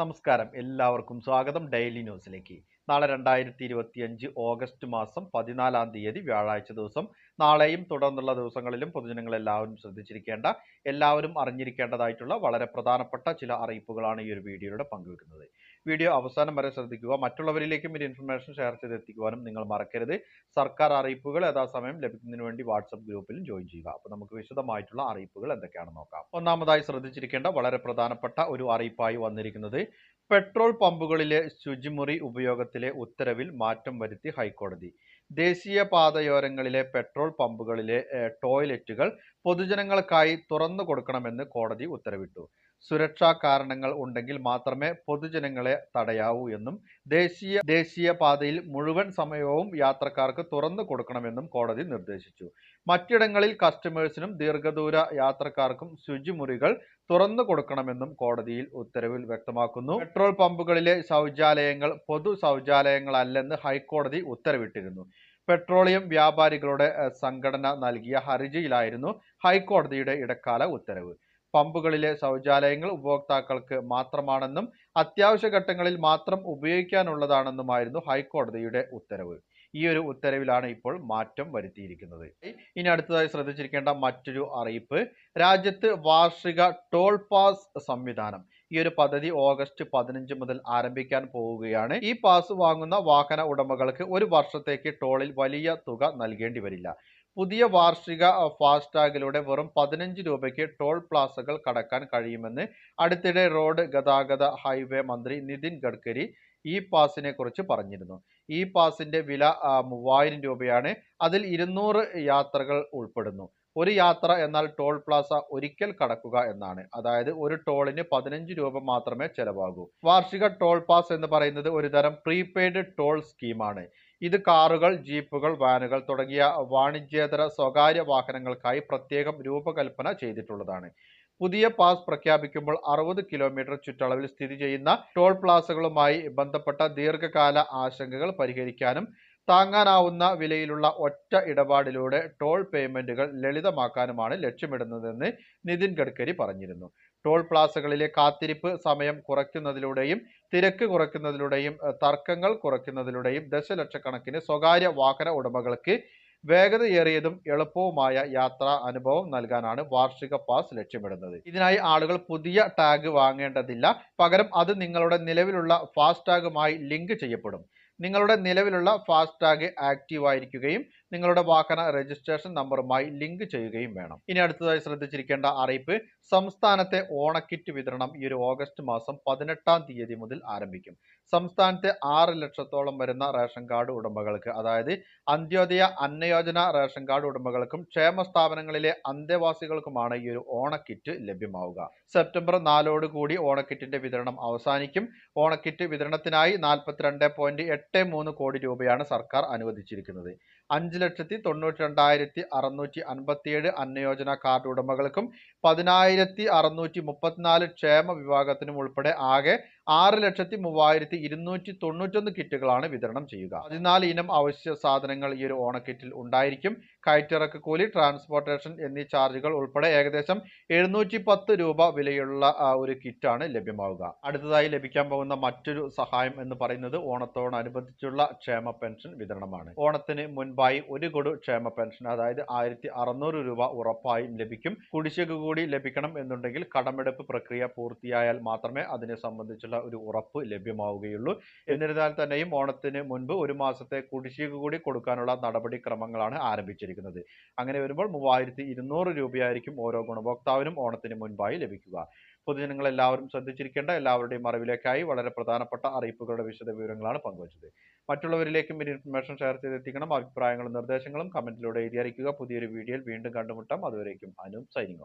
നമസ്കാരം. എല്ലാവർക്കും സ്വാഗതം ഡെയിലി ന്യൂസിലേക്ക്. നാളെ രണ്ടായിരത്തി ഇരുപത്തി അഞ്ച് ഓഗസ്റ്റ് മാസം പതിനാലാം തീയതി വ്യാഴാഴ്ച ദിവസം. നാളെയും തുടർന്നുള്ള ദിവസങ്ങളിലും പൊതുജനങ്ങൾ എല്ലാവരും ശ്രദ്ധിച്ചിരിക്കേണ്ട എല്ലാവരും അറിഞ്ഞിരിക്കേണ്ടതായിട്ടുള്ള വളരെ പ്രധാനപ്പെട്ട ചില അറിയിപ്പുകളാണ് ഈ ഒരു വീഡിയോയുടെ പങ്കുവെക്കുന്നത്. വീഡിയോ അവസാനം വരെ ശ്രദ്ധിക്കുക. മറ്റുള്ളവരിലേക്കും ഈ ഇൻഫർമേഷൻ ഷെയർ ചെയ്തെത്തിക്കുവാനും നിങ്ങൾ മറക്കരുത്. സർക്കാർ അറിയിപ്പുകൾ യഥാസമയം ലഭിക്കുന്നതിന് വേണ്ടി വാട്സപ്പ് ഗ്രൂപ്പിലും ജോയിൻ ചെയ്യുക. അപ്പോൾ നമുക്ക് വിശദമായിട്ടുള്ള അറിയിപ്പുകൾ എന്തൊക്കെയാണെന്ന് നോക്കാം. ഒന്നാമതായി ശ്രദ്ധിച്ചിരിക്കേണ്ട വളരെ പ്രധാനപ്പെട്ട ഒരു അറിയിപ്പായി വന്നിരിക്കുന്നത് പെട്രോൾ പമ്പുകളിലെ ശുചിമുറി ഉപയോഗത്തിലെ ഉത്തരവിൽ മാറ്റം വരുത്തി ഹൈക്കോടതി. ദേശീയ പാതയോരങ്ങളിലെ പെട്രോൾ പമ്പുകളിലെ ടോയ്ലറ്റുകൾ പൊതുജനങ്ങൾക്കായി തുറന്നു കൊടുക്കണമെന്ന് കോടതി ഉത്തരവിട്ടു. സുരക്ഷാ കാരണങ്ങൾ ഉണ്ടെങ്കിൽ മാത്രമേ പൊതുജനങ്ങളെ തടയാവൂ എന്നും ദേശീയ ദേശീയ പാതയിൽ മുഴുവൻ സമയവും യാത്രക്കാർക്ക് തുറന്നു കൊടുക്കണമെന്നും കോടതി നിർദ്ദേശിച്ചു. മറ്റിടങ്ങളിൽ കസ്റ്റമേഴ്സിനും ദീർഘദൂര യാത്രക്കാർക്കും ശുചിമുറികൾ തുറന്നു കൊടുക്കണമെന്നും കോടതിയിൽ ഉത്തരവിൽ വ്യക്തമാക്കുന്നു. പെട്രോൾ പമ്പുകളിലെ ശൗചാലയങ്ങൾ പൊതു ശൗചാലയങ്ങളല്ലെന്ന് ഹൈക്കോടതി ഉത്തരവിട്ടിരുന്നു. പെട്രോളിയം വ്യാപാരികളുടെ സംഘടന നൽകിയ ഹർജിയിലായിരുന്നു ഹൈക്കോടതിയുടെ ഇടക്കാല ഉത്തരവ്. പമ്പുകളിലെ ശൗചാലയങ്ങൾ ഉപഭോക്താക്കൾക്ക് മാത്രമാണെന്നും അത്യാവശ്യ ഘട്ടങ്ങളിൽ മാത്രം ഉപയോഗിക്കാനുള്ളതാണെന്നുമായിരുന്നു ഹൈക്കോടതിയുടെ ഉത്തരവ്. ഈ ഒരു ഉത്തരവിലാണ് ഇപ്പോൾ മാറ്റം വരുത്തിയിരിക്കുന്നത്. ഇനി അടുത്തതായി ശ്രദ്ധിച്ചിരിക്കേണ്ട മറ്റൊരു അറിയിപ്പ്. രാജ്യത്ത് വാർഷിക ടോൾ പാസ് സംവിധാനം. ഈ ഒരു പദ്ധതി ഓഗസ്റ്റ് പതിനഞ്ച് മുതൽ ആരംഭിക്കാൻ പോവുകയാണ്. ഈ പാസ് വാങ്ങുന്ന വാഹന ഉടമകൾക്ക് ഒരു വർഷത്തേക്ക് ടോളിൽ വലിയ തുക നൽകേണ്ടി വരില്ല. പുതിയ വാർഷിക ഫാസ്ടാഗിലൂടെ വെറും പതിനഞ്ച് രൂപയ്ക്ക് ടോൾ പ്ലാസകൾ കടക്കാൻ കഴിയുമെന്ന് അടുത്തിടെ റോഡ് ഗതാഗത ഹൈവേ മന്ത്രി നിതിൻ ഗഡ്കരി ഈ പാസിനെ കുറിച്ച് പറഞ്ഞിരുന്നു. ഇ പാസിന്റെ വില മൂവായിരം രൂപയാണ്. അതിൽ ഇരുന്നൂറ് യാത്രകൾ ഉൾപ്പെടുന്നു. ഒരു യാത്ര എന്നാൽ ടോൾ പ്ലാസ ഒരിക്കൽ കടക്കുക എന്നാണ്. അതായത് ഒരു ടോളിന് പതിനഞ്ച് രൂപ മാത്രമേ ചെലവാകൂ. വാർഷിക ടോൾ പാസ് എന്ന് പറയുന്നത് ഒരു തരം പ്രീപെയ്ഡ് ടോൾ സ്കീമാണ്. ഇത് കാറുകൾ ജീപ്പുകൾ വാനുകൾ തുടങ്ങിയ വാണിജ്യേതര സ്വകാര്യ വാഹനങ്ങൾക്കായി പ്രത്യേകം രൂപകൽപ്പന ചെയ്തിട്ടുള്ളതാണ്. പുതിയ പാസ് പ്രഖ്യാപിക്കുമ്പോൾ അറുപത് കിലോമീറ്റർ ചുറ്റളവിൽ സ്ഥിതി ചെയ്യുന്ന ടോൾ പ്ലാസകളുമായി ബന്ധപ്പെട്ട ദീർഘകാല ആശങ്കകൾ പരിഹരിക്കാനും താങ്ങാനാവുന്ന വിലയിലുള്ള ഒറ്റ ഇടപാടിലൂടെ ടോൾ പേയ്മെന്റുകൾ ലളിതമാക്കാനുമാണ് ലക്ഷ്യമിടുന്നതെന്ന് നിതിൻ ഗഡ്കരി പറഞ്ഞിരുന്നു. ടോൾ പ്ലാസകളിലെ കാത്തിരിപ്പ് സമയം കുറയ്ക്കുന്നതിലൂടെയും തിരക്ക് കുറയ്ക്കുന്നതിലൂടെയും തർക്കങ്ങൾ കുറയ്ക്കുന്നതിലൂടെയും ദശലക്ഷക്കണക്കിന് സ്വകാര്യ വാഹന ഉടമകൾക്ക് വേഗതയേറിയതും എളുപ്പവുമായ യാത്രാ അനുഭവം നൽകാനാണ് വാർഷിക പാസ് ലക്ഷ്യമിടുന്നത്. ഇതിനായി ആളുകൾ പുതിയ ടാഗ് വാങ്ങേണ്ടതില്ല. പകരം അത് നിങ്ങളുടെ നിലവിലുള്ള ഫാസ്ടാഗുമായി ലിങ്ക് ചെയ്യപ്പെടും. നിങ്ങളുടെ നിലവിലുള്ള ഫാസ്ടാഗ് ആക്റ്റീവ് ആയിരിക്കുകയും നിങ്ങളുടെ വാഹന രജിസ്ട്രേഷൻ നമ്പറുമായി ലിങ്ക് ചെയ്യുകയും വേണം. ഇനി അടുത്തതായി ശ്രദ്ധിച്ചിരിക്കേണ്ട അറിയിപ്പ് സംസ്ഥാനത്തെ ഓണക്കിറ്റ് വിതരണം ഈ ഒരു ഓഗസ്റ്റ് മാസം പതിനെട്ടാം തീയതി മുതൽ ആരംഭിക്കും. സംസ്ഥാനത്തെ ആറ് ലക്ഷത്തോളം വരുന്ന റേഷൻ കാർഡ് ഉടമകൾക്ക് അതായത് അന്ത്യോദയ അന്നയോജന റേഷൻ കാർഡ് ഉടമകൾക്കും ക്ഷേമ സ്ഥാപനങ്ങളിലെ അന്തേവാസികൾക്കുമാണ് ഈ ഒരു ഓണക്കിറ്റ് ലഭ്യമാവുക. സെപ്റ്റംബർ നാലോട് കൂടി ഓണക്കിറ്റിന്റെ വിതരണം അവസാനിക്കും. ഓണക്കിറ്റ് വിതരണത്തിനായി നാൽപ്പത്തിരണ്ട് കോടി രൂപയാണ് സർക്കാർ അനുവദിച്ചിരിക്കുന്നത്. അഞ്ച് ലക്ഷത്തി തൊണ്ണൂറ്റി രണ്ടായിരത്തി അറുന്നൂറ്റി അൻപത്തിയേഴ് അന്നയോജന കാർഡ് ഉടമകൾക്കും പതിനായിരത്തി അറുന്നൂറ്റി മുപ്പത്തിനാല് ക്ഷേമ വിഭാഗത്തിനും ഉൾപ്പെടെ ആകെ ആറ് ലക്ഷത്തി മൂവായിരത്തി ഇരുന്നൂറ്റി തൊണ്ണൂറ്റൊന്ന് കിറ്റുകളാണ് വിതരണം ചെയ്യുക. പതിനാല് ഇനം അവശ്യ സാധനങ്ങൾ ഈ ഒരു ഓണക്കിറ്റിൽ ഉണ്ടായിരിക്കും. കയറ്റിറക്ക് കൂലി ട്രാൻസ്പോർട്ടേഷൻ എന്നീ ചാർജുകൾ ഉൾപ്പെടെ ഏകദേശം എഴുന്നൂറ്റി പത്ത് രൂപ വിലയുള്ള ഒരു കിറ്റാണ് ലഭ്യമാവുക. അടുത്തതായി ലഭിക്കാൻ പോകുന്ന മറ്റൊരു സഹായം എന്ന് പറയുന്നത് ഓണത്തോടനുബന്ധിച്ചുള്ള ക്ഷേമ പെൻഷൻ വിതരണമാണ്. ഓണത്തിന് മുൻപായി ഒരു കൊടു ക്ഷേമ പെൻഷൻ അതായത് ആയിരത്തി അറുന്നൂറ് രൂപ ഉറപ്പായും ലഭിക്കും. കുടിശ്ശിക കൂടി ലഭിക്കണം എന്നുണ്ടെങ്കിൽ കടമെടുപ്പ് പ്രക്രിയ പൂർത്തിയായാൽ മാത്രമേ അതിനെ സംബന്ധിച്ചുള്ള ഒരു ഉറപ്പ് ലഭ്യമാവുകയുള്ളൂ. എന്നിരുന്നാൽ തന്നെയും ഓണത്തിന് മുൻപ് ഒരു മാസത്തെ കുടിശ്ശിക കൂടി കൊടുക്കാനുള്ള നടപടിക്രമങ്ങളാണ് ആരംഭിച്ചിരിക്കുന്നത്. അങ്ങനെ വരുമ്പോൾ മൂവായിരത്തി ഇരുന്നൂറ് രൂപയായിരിക്കും ഓരോ ഗുണഭോക്താവിനും ഓണത്തിന് മുൻപായി ലഭിക്കുക. പൊതുജനങ്ങൾ എല്ലാവരും ശ്രദ്ധിച്ചിരിക്കേണ്ട എല്ലാവരുടെയും അറിവിലേക്കായി വളരെ പ്രധാനപ്പെട്ട അറിയിപ്പുകളുടെ വിശദ വിവരങ്ങളാണ് പങ്കുവച്ചത്. മറ്റുള്ളവരിലേക്കും ഈ ഇൻഫർമേഷൻ ഷെയർ ചെയ്തെത്തിക്കണം. അഭിപ്രായങ്ങളും നിർദ്ദേശങ്ങളും കമന്റിലൂടെ എഴുതി അറിയിക്കുക പുതിയൊരു വീഡിയോയിൽ വീണ്ടും കണ്ടുമുട്ടാം. അതുവരേക്കും അനു സൈനിങ്